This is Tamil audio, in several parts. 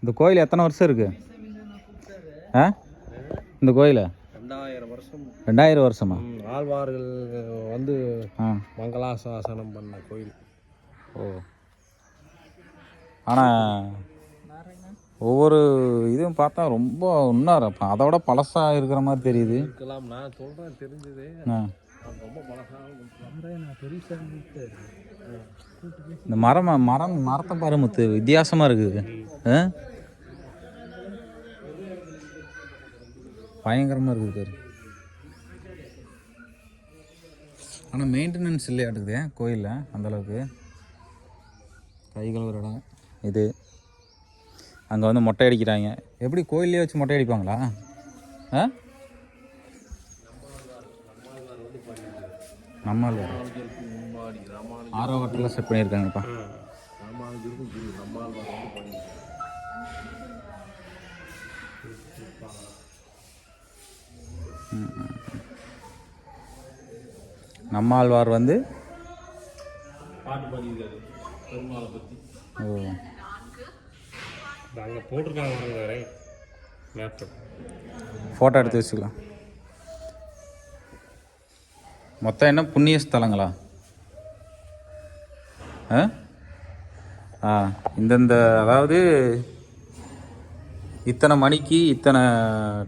இந்த கோயில் எத்தனை வருஷம் இருக்கு? ஆ? இந்த கோயில்? ரெண்டாயிரம் வருஷம். ரெண்டாயிரம் வருஷமா? ஆழ்வார்கள் வந்து ஆ. மங்களாசாசனம் பண்ண கோயில். ஓ. ஆனால் ஒவ்வொரு இதுவும் பார்த்தா ரொம்ப இன்னும் விட பழசாக இருக்கிற மாதிரி தெரியுது. இருக்கலாம் நான் சொல்கிறேன் தெரிஞ்சது. ஆ. இந்த மரம் மரம் மரத்தை பாரு முத்து. வித்தியாசமாக இருக்குது. பயங்கரமாக இருக்குது பேர். ஆனால் மெயின்டெனன்ஸ் இல்லையாட்டுக்குதே கோயிலில் அந்தளவுக்கு கை கழுவுற இடம். இது. அங்கே வந்து மொட்டை அடிக்கிறாங்க. எப்படி கோயிலே வச்சு மொட்டை அடிப்பாங்களா? ஆ? நம்ம ஆரோ வட்டில் செட் பண்ணியிருக்காங்கப்பா. நம்மாழ்வார் வந்து பாட்டு பாடியிருக்காரு பெருமாளை பற்றி ஓ. அங்கே போட்டிருக்காங்க பாருங்க மேப்பு ஃபோட்டோ எடுத்து வச்சுக்கலாம். மொத்தம் என்ன? புண்ணிய ஸ்தலங்களா? ஆ? ஆ இந்தந்த அதாவது இத்தனை மணிக்கு இத்தனை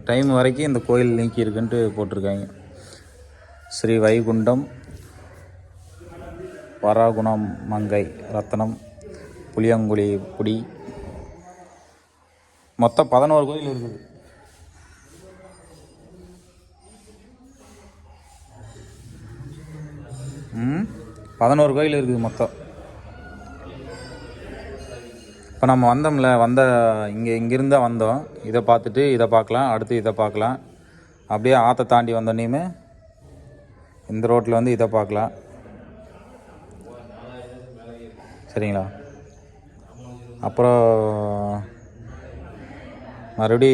டைம் வரைக்கும் இந்த கோயில் நீக்கி இருக்குன்ட்டு போட்டிருக்காங்க. ஸ்ரீ வைகுண்டம் வராகுணம் மங்கை ரத்தனம் புளியங்குழி குடி மொத்தம் பதினோரு கோயில் இருக்குது. பதினோரு கோயில் இருக்குது மொத்தம். இப்போ நம்ம வந்தோம்ல வந்த இங்கே இங்கேருந்து தான் வந்தோம். இதை பார்த்துட்டு இதை பார்க்கலாம் அடுத்து இதை பார்க்கலாம். அப்படியே ஆற்றை தாண்டி வந்தோடனையுமே இந்த ரோட்டில் வந்து இதை பார்க்கலாம். சரிங்களா? அப்புறம் மறுபடி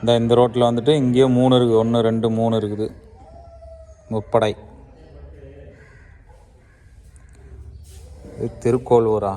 இந்த இந்த ரோட்டில் வந்துட்டு இங்கேயும் மூணு இருக்குது ஒன்று ரெண்டு மூணு இருக்குது. முப்படை. திருக்கோளூரா?